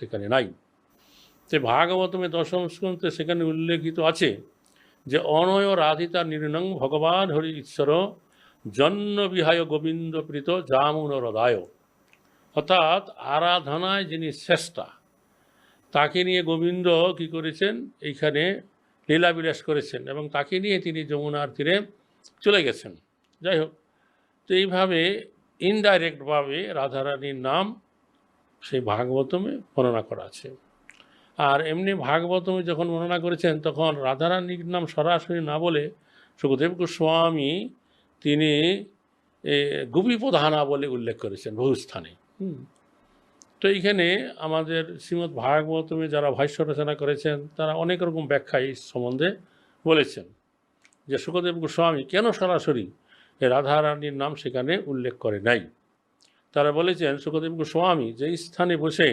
সেখানে নাই। তো ভাগবতমে দশম স্কন্ধে সেখানে উল্লেখিত আছে যে, অনয় রাধিতা নির্ণং ভগবান হরি ঈশ্বর জন্য বিহায় গোবিন্দ প্রীত জামুন হৃদয় অর্থাৎ আরাধনায় যিনি শ্রেষ্ঠা, তাকে নিয়ে গোবিন্দ কি করেছেন? এইখানে লীলাবিলাস করেছেন এবং তাকে নিয়ে তিনি যমুনার তীরে চলে গেছেন। যাই হোক, তো এইভাবে ইনডাইরেক্টভাবে রাধারানীর নাম সেই ভাগবতমে বর্ণনা করা আছে। আর এমনি ভাগবতমে যখন বর্ণনা করেছেন, তখন রাধারানীর নাম সরাসরি না বলে সুখদেব গোস্বামী তিনি গুপি প্রধানা বলে উল্লেখ করেছেন বহু স্থানে। তো এইখানে আমাদের শ্রীমৎ ভাগবতমে যারা ভাষ্য রচনা করেছেন, তারা অনেক রকম ব্যাখ্যা এই সম্বন্ধে বলেছেন যে সুখদেব গোস্বামী কেন সরাসরি রাধারানীর নাম সেখানে উল্লেখ করে নাই? তারা বলেছেন সুখদেব গোস্বামী যে স্থানে বসে